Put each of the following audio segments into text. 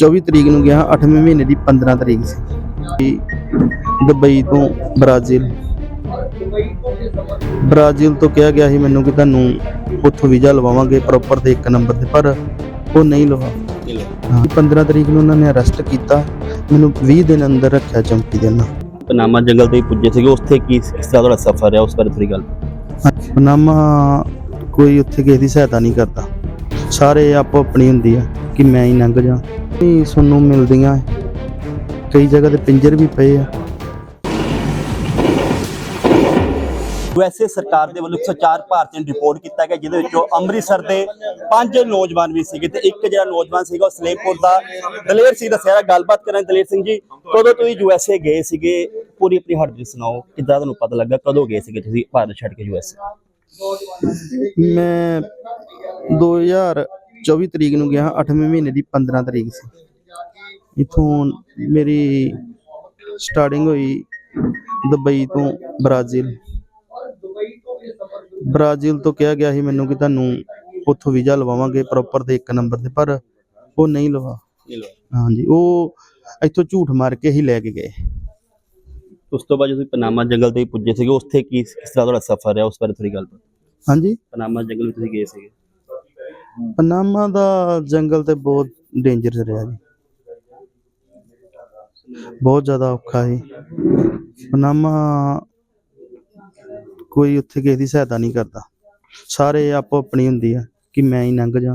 24 ਤਰੀਕ ਨੂੰ ਗਿਆ 8ਵੇਂ ਮਹੀਨੇ ਦੀ 15 ਤਰੀਕ ਸੀ। ਦੁਬਈ ਤੋਂ ਬ੍ਰਾਜ਼ੀਲ। ਬ੍ਰਾਜ਼ੀਲ ਤੋਂ ਕਿਹਾ ਗਿਆ ਸੀ ਮੈਨੂੰ ਕਿ ਤੁਹਾਨੂੰ ਉੱਥੋਂ ਵੀਜ਼ਾ ਲਵਾਵਾਂਗੇ ਪ੍ਰੋਪਰ ਤੇ ਇੱਕ ਨੰਬਰ ਤੇ ਪਰ ਉਹ ਨਹੀਂ ਲਵਾ। ਹਾਂ 15 ਤਰੀਕ ਨੂੰ ਉਹਨਾਂ ਨੇ ਅਰੈਸਟ ਕੀਤਾ। ਮੈਨੂੰ 20 ਦਿਨ ਅੰਦਰ ਰੱਖਿਆ ਚੌਂਕੀ ਦੇ ਨਾਲ। ਪਨਾਮਾ ਜੰਗਲ ਤੇ ਪੁੱਜੇ ਸੀਗੇ। ਉੱਥੇ ਕੀ ਕਿਸ ਤਰ੍ਹਾਂ ਤੁਹਾਡਾ ਸਫ਼ਰ ਹੈ ਉਸ ਬਾਰੇ ਥੋੜੀ ਗੱਲ। ਪਨਾਮਾ ਕੋਈ ਉੱਥੇ ਕਿਸੇ ਦੀ ਸਹਾਇਤਾ ਨਹੀਂ ਕਰਦਾ। ਸਾਰੇ ਆਪੋ ਆਪਣੀ ਹੁੰਦੀ ਆ ਕਿ ਮੈਂ ਹੀ ਲੰਘ ਜਾ। ਨਹੀਂ ਸਾਨੂੰ ਮਿਲਦੀਆਂ ਕਈ ਜਗ੍ਹਾ ਤੇ ਪਿੰਜਰ ਵੀ ਪਏ ਆ। ਯੂਐਸਏ ਸਰਕਾਰ ਦੇ ਵੱਲੋਂ 104 ਭਾਰਤੀਆਂ ਨੂੰ ਰਿਪੋਰਟ ਕੀਤਾ ਗਿਆ ਜਿਹਦੇ ਵਿੱਚੋਂ ਅੰਮ੍ਰਿਤਸਰ ਦੇ ਪੰਜ ਨੌਜਵਾਨ ਵੀ ਸੀਗੇ ਤੇ ਇੱਕ ਜਿਹੜਾ ਨੌਜਵਾਨ ਸੀਗਾ ਉਹ ਸਲੇਮਪੁਰ ਦਾ ਦਲੇਰ ਸੀ ਦੱਸਿਆ ਗਿਆ। ਗੱਲਬਾਤ ਕਰਾਂ ਦਲੇਰ ਸਿੰਘ ਜੀ ਕਦੋਂ ਤੁਸੀਂ ਯੂਐਸਏ ਗਏ ਸੀਗੇ? ਪੂਰੀ ਆਪਣੀ ਹੱਡ ਸੁਣਾਓ ਕਿੱਦਾਂ ਤੁਹਾਨੂੰ ਪਤਾ ਲੱਗਾ? ਕਦੋਂ ਗਏ ਸੀਗੇ ਤੁਸੀਂ ਭਾਰਤ ਛੱਡ ਕੇ ਯੂਐਸਏ ਮੈਂ 2024 ਤਰੀਕ ਨੂੰ ਗਿਆ 8ਵੇਂ ਮਹੀਨੇ ਦੀ 15 ਤਰੀਕ ਸੀ। ਇਥੋਂ ਮੇਰੀ ਸਟਾਰਟਿੰਗ ਹੋਈ ਦੁਬਈ ਤੋਂ ਬ੍ਰਾਜ਼ੀਲ। ਬ੍ਰਾਜ਼ੀਲ ਤੋਂ ਕਿਹਾ ਗਿਆ ਸੀ ਮੈਨੂੰ ਕਿ ਤੁਹਾਨੂੰ ਉੱਥੋਂ ਵੀਜ਼ਾ ਲਵਾਵਾਂਗੇ ਪ੍ਰੋਪਰ ਤੇ ਇੱਕ ਨੰਬਰ ਤੇ ਪਰ ਉਹ ਨਹੀਂ ਲਵਾ। ਹਾਂਜੀ ਉਹ ਇੱਥੋਂ ਝੂਠ ਮਾਰ ਕੇ ਹੀ ਲੈ ਕੇ ਗਏ। ਉਸ ਤੋਂ ਬਾਅਦ ਤੁਸੀਂ ਪਨਾਮਾ ਜੰਗਲ ਤੇ ਪੁੱਜੇ ਸੀਗੇ ਉੱਥੇ ਕੀ ਕਿਸ ਤਰ੍ਹਾਂ ਤੁਹਾਡਾ ਸਫ਼ਰ ਹੈ ਉਸ ਬਾਰੇ ਥੋੜੀ ਗੱਲ ਹਾਂਜੀ? ਪਨਾਮਾ ਜੰਗਲ ਵਿੱਚ ਤੁਸੀਂ ਗਏ ਸੀਗੇ। ਪਨਾਮਾ ਦਾ ਜੰਗਲ ਤੇ ਬਹੁਤ ਡੇਂਜਰਸ ਰਿਹਾ ਜੀ। ਬਹੁਤ ਜ਼ਿਆਦਾ ਔਖਾ ਸੀ ਪਨਾਮਾ ਕੋਈ ਉੱਥੇ ਕਿਸੇ ਦੀ ਸਹਾਇਤਾ ਨਹੀਂ ਕਰਦਾ। ਸਾਰੇ ਆਪੋ ਆਪਣੀ ਹੁੰਦੀ ਆ ਕਿ ਮੈਂ ਹੀ ਲੰਘ ਜਾ।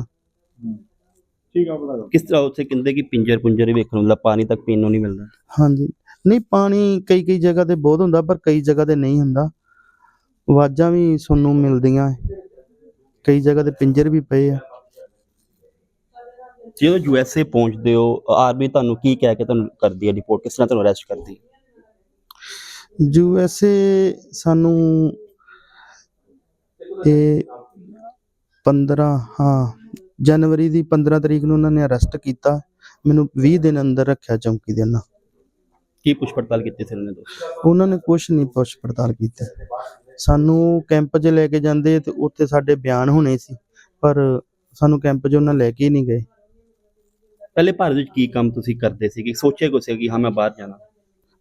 ਕਿਸ ਤਰ੍ਹਾਂ ਉੱਥੇ ਕਹਿੰਦੇ ਕਿ ਪਿੰਜਰ ਪੁੰਜਰ ਹੀ ਵੇਖਣ ਨੂੰ ਮਿਲਦਾ ਪਾਣੀ ਤੱਕ ਪੀਣ ਨੂੰ ਨਹੀਂ ਮਿਲਦਾ? ਹਾਂਜੀ। ਨਹੀਂ ਪਾਣੀ ਕਈ ਕਈ ਜਗ੍ਹਾ ਤੇ ਬਹੁਤ ਹੁੰਦਾ ਪਰ ਕਈ ਜਗ੍ਹਾ ਤੇ ਨਹੀਂ ਹੁੰਦਾ। ਆਵਾਜ਼ਾਂ ਵੀ ਸੁਣਨ ਮਿਲਦੀਆਂ। ਕਈ ਜਗ੍ਹਾ ਤੇ ਪਿੰਜਰ ਵੀ ਪਏ ਆ। ਜਦੋਂ ਯੂਐਸਏ ਪਹੁੰਚਦੇ ਹੋ ਆਰਮੀ ਤੁਹਾਨੂੰ ਕੀ ਕਹਿ ਕੇ ਤੁਹਾਨੂੰ ਕਰਦੀ ਹੈ ਰਿਪੋਰਟ ਕਿਸ ਤਰ੍ਹਾਂ ਤੁਹਾਨੂੰ ਅਰੈਸਟ ਕਰਦੀ? ਹੈ ਯੂ ਐਸ ਏ ਸਾਨੂੰ ਇਹ 15 ਹਾਂ ਜਨਵਰੀ ਦੀ 15 ਤਰੀਕ ਨੂੰ ਉਹਨਾਂ ਨੇ ਅਰੈਸਟ ਕੀਤਾ। ਮੈਨੂੰ 20 ਦਿਨ ਅੰਦਰ ਰੱਖਿਆ ਚੌਂਕੀ ਦੇ ਨਾਲ ਕੀ ਪੁੱਛ ਪੜਤਾਲ ਕੀਤੀ ਸੀ ਉਹਨਾਂ ਨੇ? ਦੋਸਤ ਉਹਨਾਂ ਨੇ ਕੁਝ ਨਹੀਂ ਪੁੱਛ ਪੜਤਾਲ ਕੀਤੀ। ਸਾਨੂੰ ਕੈਂਪ 'ਚ ਲੈ ਕੇ ਜਾਂਦੇ ਤੇ ਉੱਥੇ ਸਾਡੇ ਬਿਆਨ ਹੋਣੇ ਸੀ ਪਰ ਸਾਨੂੰ ਕੈਂਪ 'ਚ ਉਹਨਾਂ ਲੈ ਕੇ ਹੀ ਨਹੀਂ ਗਏ। ਪਹਿਲੇ ਭਾਰਤ ਵਿੱਚ ਕੀ ਕੰਮ ਤੁਸੀਂ ਕਰਦੇ ਸੀ ਕਿ ਸੋਚਿਆ ਕੋ ਸੀ ਕਿ ਹਾਂ ਮੈਂ ਬਾਹਰ ਜਾਣਾ?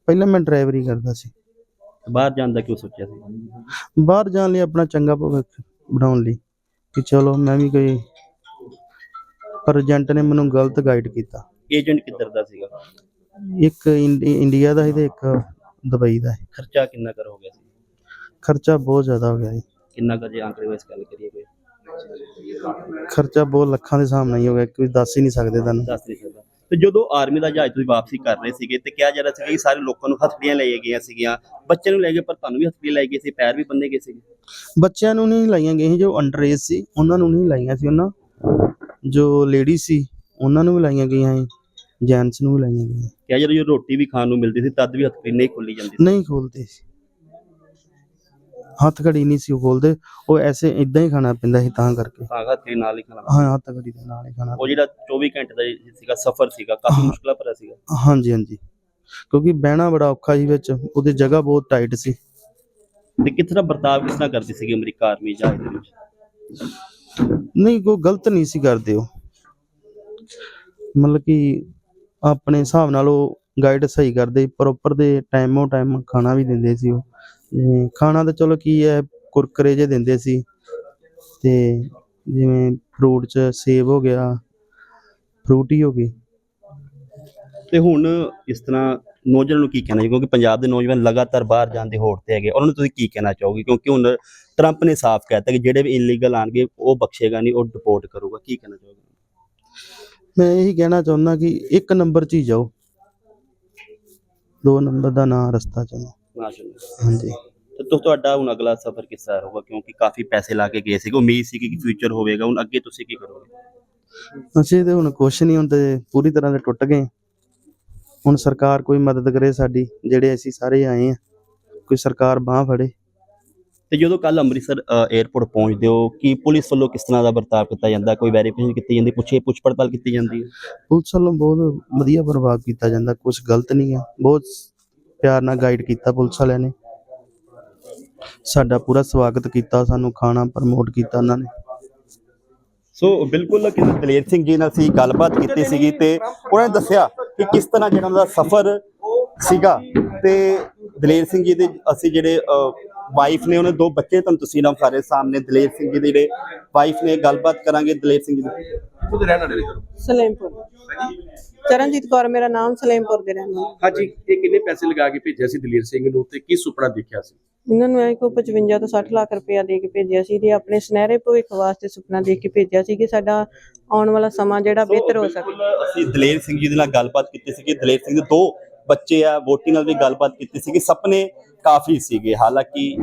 ਪਹਿਲਾਂ ਮੈਂ ਡਰਾਈਵਰੀ ਕਰਦਾ ਸੀ। ਬਾਹਰ ਜਾਣ ਦਾ ਕਿਉਂ ਸੋਚਿਆ ਸੀ? ਬਾਹਰ ਜਾਣ ਲਈ ਆਪਣਾ ਚੰਗਾ ਭਵਿੱਖ ਬਣਾਉਣ ਲਈ ਕਿ ਚਲੋ ਮੈਂ ਵੀ ਕੋਈ ਪਰ ਏਜੰਟ ਨੇ ਮੈਨੂੰ ਗਲਤ ਗਾਈਡ ਕੀਤਾ। ਏਜੰਟ ਕਿੱਧਰ ਦਾ ਸੀਗਾ? ਇੱਕ ਇੰਡੀ- ਇੰਡੀਆ ਦਾ ਸੀ ਤੇ ਇੱਕ ਦੁਬਈ ਦਾ ਸੀ। ਖਰਚਾ ਕਿੰਨਾ ਕਰ ਹੋ ਗਿਆ ਸੀ? ਖਰਚਾ ਬਹੁਤ ਜ਼ਿਆਦਾ ਹੋ ਗਿਆ ਜੀ। ਕਿੰਨਾ ਕਰ ਜੇ ਆਂਕੜੇ ਵਿੱਚ ਗੱਲ ਕਰੀਏ ਕੋਈ? ਖਰਚਾ ਬਹੁਤ ਲੱਖਾਂ ਦੇ ਹਿਸਾਬ ਨਾਲ ਹੀ ਹੋ ਗਿਆ ਕੋਈ ਦੱਸ ਹੀ ਨਹੀਂ ਸਕਦੇ ਤੁਹਾਨੂੰ। ਦੱਸ ਨਹੀਂ ਸਕਦਾ। ਤੇ ਜਦੋਂ ਆਰਮੀ ਦਾ ਜਹਾਜ਼ ਤੁਸੀਂ ਵਾਪਸੀ ਕਰ ਰਹੇ ਸੀਗੇ ਤੇ ਕਿਹਾ ਜਾ ਰਿਹਾ ਸੀਗਾ ਕਿ ਸਾਰੇ ਲੋਕਾਂ ਨੂੰ ਹਥਕੜੀਆਂ ਲਈਆਂ ਗਈਆਂ ਸੀਗੀਆਂ ਬੱਚੇ ਨੂੰ ਲੈ ਗਏ ਪਰ ਤੁਹਾਨੂੰ ਵੀ ਹਥਕੜੀਆਂ ਲਾਈ ਗਈ ਸੀ ਪੈਰ ਵੀ ਬੰਨੇ ਗਏ ਸੀਗੇ? ਬੱਚਿਆਂ ਨੂੰ ਨਹੀਂ ਲਾਈਆਂ ਗਈਆਂ ਸੀ, ਜੋ ਅੰਡਰ ਏਜ ਸੀ ਉਹਨਾਂ ਨੂੰ ਨਹੀਂ ਲਾਈਆਂ ਸੀ ਉਹਨਾਂ। ਜੋ ਲੇਡੀ ਸੀ ਉਹਨਾਂ ਨੂੰ ਵੀ ਲਾਈਆਂ ਗਈਆਂ ਸੀ ਜੈਂਟਸ ਨੂੰ ਵੀ ਲਾਈਆਂ ਗਈਆਂ। ਕਿਹਾ ਜਾ ਰਿਹਾ ਜਦੋਂ ਰੋਟੀ ਵੀ ਖਾਣ ਨੂੰ ਮਿਲਦੀ ਸੀ ਤਦ ਵੀ ਹਥਕੜੀ ਨਹੀਂ ਖੋਲੀ ਜਾਂਦੀ ਸੀ। ਨਹੀਂ ਖੋਲਦੇ ਸੀ। ਹੱਥ ਘੜੀ ਨਹੀਂ ਸੀ ਉਹ ਖੋਲਦੇ ਉਹ ਐਸੇ ਇਦਾਂ ਹੀ ਖਾਣਾ ਪੈਂਦਾ ਸੀ ਤਾਂ ਕਰਕੇ। ਤਾਂ ਹਥਕੜੀ ਨਾਲ ਹੀ ਖਾਣਾ ਹਾਂ ਹੱਥ ਘੜੀ ਦੇ ਨਾਲ ਹੀ ਖਾਣਾ ਉਹ ਜਿਹੜਾ 24 ਘੰਟੇ ਦਾ ਸੀਗਾ ਸਫ਼ਰ ਸੀਗਾ ਕਾਫੀ। ਮੁਸ਼ਕਲਾਂ ਭਰਿਆ ਸੀਗਾ। ਹਾਂਜੀ ਹਾਂਜੀ। ਕਿਉਂਕਿ ਬਹਿਣਾ ਬੜਾ ਔਖਾ ਸੀ ਵਿੱਚ ਉਹਦੀ ਜਗ੍ਹਾ ਬਹੁਤ ਟਾਈਟ ਸੀ। ਤੇ ਕਿਸ ਤਰ੍ਹਾਂ ਵਰਤਾਵ ਕਿਸ ਕਰਦੀ ਸੀਗੀ ਅਮਰੀਕਾ ਆਰਮੀ ਜਹਾਜ਼ ਦੇ ਵਿੱਚ? ਨਹੀਂ ਕੋਈ ਗਲਤ ਨਹੀਂ ਸੀ ਕਰਦੇ ਉਹ। ਮਤਲਬ ਕਿ ਆਪਣੇ ਹਿਸਾਬ ਨਾਲ ਉਹ ਗਾਈਡ ਸਹੀ ਕਰਦੇ ਪ੍ਰੋਪਰ ਦੇ ਟਾਈਮੋ ਟਾਈਮ ਖਾਣਾ ਵੀ ਦਿੰਦੇ ਸੀ ਉਹ। ਜਿਵੇਂ ਖਾਣਾ ਤਾਂ ਚਲੋ ਕੀ ਹੈ ਕੁਰਕਰੇ ਜੇ ਦਿੰਦੇ ਸੀ। ਤੇ ਜਿਵੇਂ ਫਰੂਟ ਚ ਸੇਬ ਹੋ ਗਿਆ ਫਰੂਟੀ ਹੋ ਗਈ ਤੇ ਹੁਣ ਇਸ ਤਰ੍ਹਾਂ ਨੌਜਵਾਨਾਂ ਨੂੰ ਕੀ ਕਹਿਣਾ ਕਿਉਂਕਿ ਪੰਜਾਬ ਦੇ ਨੌਜਵਾਨ ਲਗਾਤਾਰ ਬਾਹਰ ਜਾਣ ਦੇ ਹੋੜ ਤੇ ਹੈਗੇ। ਉਹਨਾਂ ਨੂੰ ਤੁਸੀਂ ਕੀ ਕਹਿਣਾ ਚਾਹੋਗੇ? ਕਿਉਂਕਿ ਹੁਣ ਟਰੰਪ ਨੇ ਸਾਫ਼ ਕਹਿਤਾ ਕਿ ਜਿਹੜੇ ਵੀ ਇਲੀਗਲ ਆਣਗੇ ਉਹ ਬਖਸ਼ੇਗਾ ਨਹੀਂ ਉਹ ਡਿਪੋਰਟ ਕਰੂਗਾ। ਕੀ ਕਹਿਣਾ ਚਾਹੋਗੇ? ਮੈਂ ਇਹੀ ਕਹਿਣਾ ਚਾਹੁੰਦਾ ਕਿ ਇੱਕ ਨੰਬਰ 'ਚ ਹੀ ਜਾਓ। ਦੋ ਨੰਬਰ ਦਾ ਨਾਂ ਰਸਤਾ ਚੁਣੋ। ਮਾਸ਼ਾਅੱਲਾ ਹਾਂਜੀ। ਤੇ ਤੁ- ਤੁਹਾਡਾ ਹੁਣ ਅਗਲਾ ਸਫ਼ਰ ਕਿਸ ਤਰ੍ਹਾਂ ਕਿਉਂਕਿ ਕਾਫੀ ਪੈਸੇ ਲਾ ਕੇ ਗਏ ਸੀਗੇ। ਉਮੀਦ ਸੀ ਕਿ ਫਿਊਚਰ ਹੋਵੇਗਾ। ਹੁਣ ਅੱਗੇ ਤੁਸੀਂ ਕੀ ਕਰੋਗੇ? ਅਸੀਂ ਤੇ ਹੁਣ ਕੁਛ ਨਹੀਂ ਹੁਣ ਤੇ ਪੂਰੀ ਤਰ੍ਹਾਂ ਦੇ ਟੁੱਟ ਗਏ। ਹੁਣ ਸਰਕਾਰ ਕੋਈ ਮਦਦ ਕਰੇ ਸਾਡੀ ਜਿਹੜੇ ਅਸੀਂ ਸਾਰੇ ਆਏ ਆ ਕੋਈ ਸਰਕਾਰ ਬਾਹ ਫੜੇ। ਤੇ ਜਦੋਂ ਕੱਲ ਅੰਮ੍ਰਿਤਸਰ 에ਅਰਪੋਰਟ ਪਹੁੰਚਦੇ ਹੋ ਕਿ ਪੁਲਿਸ ਵੱਲੋਂ ਕਿਸ ਤਰ੍ਹਾਂ ਦਾ ਵਰਤਾਅ ਕੀਤਾ ਜਾਂਦਾ? ਕੋਈ ਵੈਰੀਫਿਕੇਸ਼ਨ ਕੀਤੀ ਜਾਂਦੀ? ਪੁੱਛੇ ਪੁੱਛ ਪੜਤਾਲ ਕੀਤੀ ਜਾਂਦੀ ਹੈ? ਪੁਲਿਸ ਵੱਲੋਂ ਬਹੁਤ ਵਧੀਆ ਪ੍ਰਭਾਵ ਕੀਤਾ ਜਾਂਦਾ। ਕੁਝ ਗਲਤ ਨਹੀਂ ਹੈ। ਬਹੁਤ ਪਿਆਰ ਨਾਲ ਗਾਈਡ ਕੀਤਾ ਪੁਲਿਸ ਵਾਲਿਆਂ ਨੇ। ਸਾਡਾ ਪੂਰਾ ਸਵਾਗਤ ਕੀਤਾ, ਸਾਨੂੰ ਖਾਣਾ ਪ੍ਰਮੋਟ ਕੀਤਾ ਉਹਨਾਂ ਨੇ। ਸੋ ਬਿਲਕੁਲ ਕਿ ਦਲੇਰ ਸਿੰਘ ਜੀ ਨਾਲ ਅਸੀਂ ਗੱਲਬਾਤ ਕੀਤੀ ਸੀਗੀ ਤੇ ਉਹਨਾਂ ਨੇ ਦੱਸਿਆ ਕਿ ਕਿਸ ਤਰ੍ਹਾਂ ਜਿਹੜਾ ਉਹਨਾਂ ਦਾ ਸਫ਼ਰ ਸੀਗਾ। ਤੇ ਦਲੇਰ ਸਿੰਘ ਜੀ ਦੇ ਅਸੀਂ ਜਿਹੜੇ ਵਾਈਫ ਨੇ ਉਹਨੇ ਦੋ ਬੱਚੇ ਤੁਹਾਨੂੰ ਤਸਵੀਰਾਂ ਸਾਰੇ ਸਾਹਮਣੇ ਦਲੇਰ ਸਿੰਘ ਜੀ ਦੇ ਜਿਹੜੇ ਵਾਈਫ ਨੇ ਗੱਲਬਾਤ ਕਰਾਂਗੇ ਦਲੇਰ ਸਿੰਘ ਜੀ ਦੀ। ਉਹਦੇ ਰਹਿਣ ਵਾਲੇ ਸਲੇਮਪੁਰ। ਚਰਨਜੀਤ ਕੌਰ ਮੇਰਾ ਨਾਮ ਸਲੇਮਪੁਰ ਦੇ ਰਹਿਣ ਵਾਲਾ। ਹਾਂਜੀ ਇਹ ਕਿੰਨੇ ਪੈਸੇ ਲਗਾ ਕੇ ਭੇਜਿਆ ਸੀ ਦਲੇਰ ਸਿੰਘ ਨੂੰ ਤੇ ਕੀ ਸੁਪਨਾ ਦੇਖਿਆ ਸੀ? ਇਹਨਾਂ ਨੂੰ ਐ ਕੋ 55 ਤੋਂ 60 ਲੱਖ ਰੁਪਇਆ ਦੇ ਕੇ ਭੇਜਿਆ ਸੀ ਤੇ ਆਪਣੇ ਸੁਨਹਿਰੇ ਭਵਿੱਖ ਵਾਸਤੇ ਸੁਪਨਾ ਦੇਖ ਕੇ ਭੇਜਿਆ ਸੀ ਕਿ ਸਾਡਾ ਆਉਣ ਵਾਲਾ ਸਮਾਂ ਜਿਹੜਾ ਬਿਹਤਰ ਹੋ ਸਕੇ। ਬਿਲਕੁਲ ਅਸੀਂ ਦਲੇਰ ਸਿੰਘ ਜੀ ਦੇ ਨਾਲ ਗੱਲਬਾਤ ਕੀਤੀ ਸੀ ਕਿ ਦਲੇਰ ਸਿੰਘ ਦੇ ਦੋ ਬੱਚੇ ਆ, ਵੋਟੀ ਨਾਲ ਵੀ ਗੱਲਬਾਤ ਕੀਤੀ ਸੀਗੀ ਕਿ ਸੁਪਨੇ ਕਾਫੀ ਸੀਗੇ। ਹਾਲਾਂਕਿ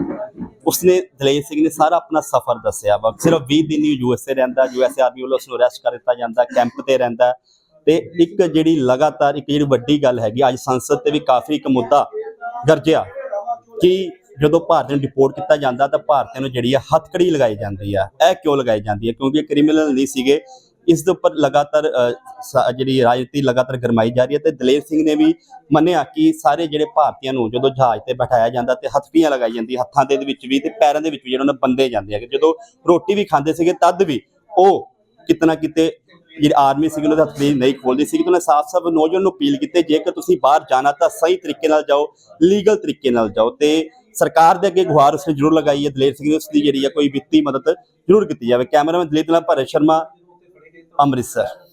ਉਸਨੇ ਦਲੇਰ ਸਿੰਘ ਨੇ ਸਾਰਾ ਆਪਣਾ ਸਫ਼ਰ ਦੱਸਿਆ ਵਾ। ਸਿਰਫ 20 ਦਿਨ ਹੀ ਯੂਐਸਏ ਰਹਿੰਦਾ ਯੂਐਸਏ ਆਰਮੀ ਵੱਲੋਂ ਉਸਨੂੰ ਅਰੈਸਟ ਕਰ ਦਿੱਤਾ ਜਾਂਦਾ ਕੈਂਪ ਤੇ ਰਹਿੰਦਾ। ਤੇ ਇੱਕ ਜਿਹੜੀ ਲਗਾਤਾਰ, ਇੱਕ ਜਿਹੜੀ ਵੱਡੀ ਗੱਲ ਹੈਗੀ, ਅੱਜ ਸੰਸਦ ਤੇ ਵੀ ਕਾਫੀ ਇੱਕ ਮੁੱਦਾ ਗਰਜਿਆ ਕਿ ਜਦੋਂ ਭਾਰਤ ਨੂੰ ਡਿਪੋਰਟ ਕੀਤਾ ਜਾਂਦਾ, ਤਾਂ ਭਾਰਤੀਆਂ ਨੂੰ ਜਿਹੜੀ ਆ ਹੱਥਕੜੀ ਲਗਾਈ ਜਾਂਦੀ ਆ। ਇਹ ਕਿਉਂ ਲਗਾਈ ਜਾਂਦੀ ਹੈ ਕਿਉਂਕਿ ਇਹ ਕ੍ਰਿਮੀਨਲ ਨਹੀਂ ਸੀਗੇ। ਇਸ ਦੇ ਉੱਪਰ ਲਗਾਤਾਰ ਜਿਹੜੀ ਰਾਜਨੀਤੀ ਲਗਾਤਾਰ ਗਰਮਾਈ ਜਾ ਰਹੀ ਹੈ ਤੇ ਦਲੇਰ ਸਿੰਘ ਨੇ ਵੀ ਮੰਨਿਆ ਕਿ ਸਾਰੇ ਜਿਹੜੇ ਭਾਰਤੀਆਂ ਨੂੰ ਜਦੋਂ ਜਹਾਜ਼ ਤੇ ਬਿਠਾਇਆ ਜਾਂਦਾ ਤੇ ਹੱਥੀਆਂ ਲਗਾਈ ਜਾਂਦੀ, ਹੱਥਾਂ ਦੇ ਵਿੱਚ ਵੀ ਤੇ ਪੈਰਾਂ ਦੇ ਵਿੱਚ ਵੀ ਜਿਹੜਾ ਉਹਨਾਂ ਬੰਦੇ ਜਾਂਦੇ ਹੈਗੇ ਜਦੋਂ ਰੋਟੀ ਵੀ ਖਾਂਦੇ ਸੀਗੇ ਤਦ ਵੀ ਉਹ ਕਿਤਨਾ ਕਿਤੇ ਜਿਹੜੀ ਆਰਮੀ ਸੀਗੀ ਉਹਨਾਂ ਦੇ ਹੱਥਕੜੀ ਨਹੀਂ ਖੋਲਦੀ ਸੀ ਕਿ ਉਹਨਾਂ ਸਾਫ਼-ਸਾਫ਼ ਨੌਜਵਾਨ ਨੂੰ ਅਪੀਲ ਕੀਤੀ, ਜੇਕਰ ਤੁਸੀਂ ਬਾਹਰ ਜਾਣਾ ਤਾਂ ਸਹੀ ਤਰੀਕੇ ਨਾਲ ਜਾਓ, ਲੀਗਲ ਤਰੀਕੇ ਨਾਲ ਜਾਓ ਤੇ ਸਰਕਾਰ ਦੇ ਅੱਗੇ ਗੁਹਾਰ ਉਸਨੇ ਜ਼ਰੂਰ ਲਗਾਈ ਹੈ, ਦਲੇਰ ਸਿੰਘ ਨੇ ਉਸ ਦੀ ਜਿਹੜੀ ਹੈ ਕੋਈ ਵਿੱਤੀ ਮਦਦ ਜ਼ਰੂਰ ਕੀਤੀ ਜਾਵੇ। ਕੈਮਰਾਮੈਨ ਦਲੀਪ ਨਾਲ ਭਰਤ ਸ਼ਰਮਾ ਅੰਮ੍ਰਿਤਸਰ।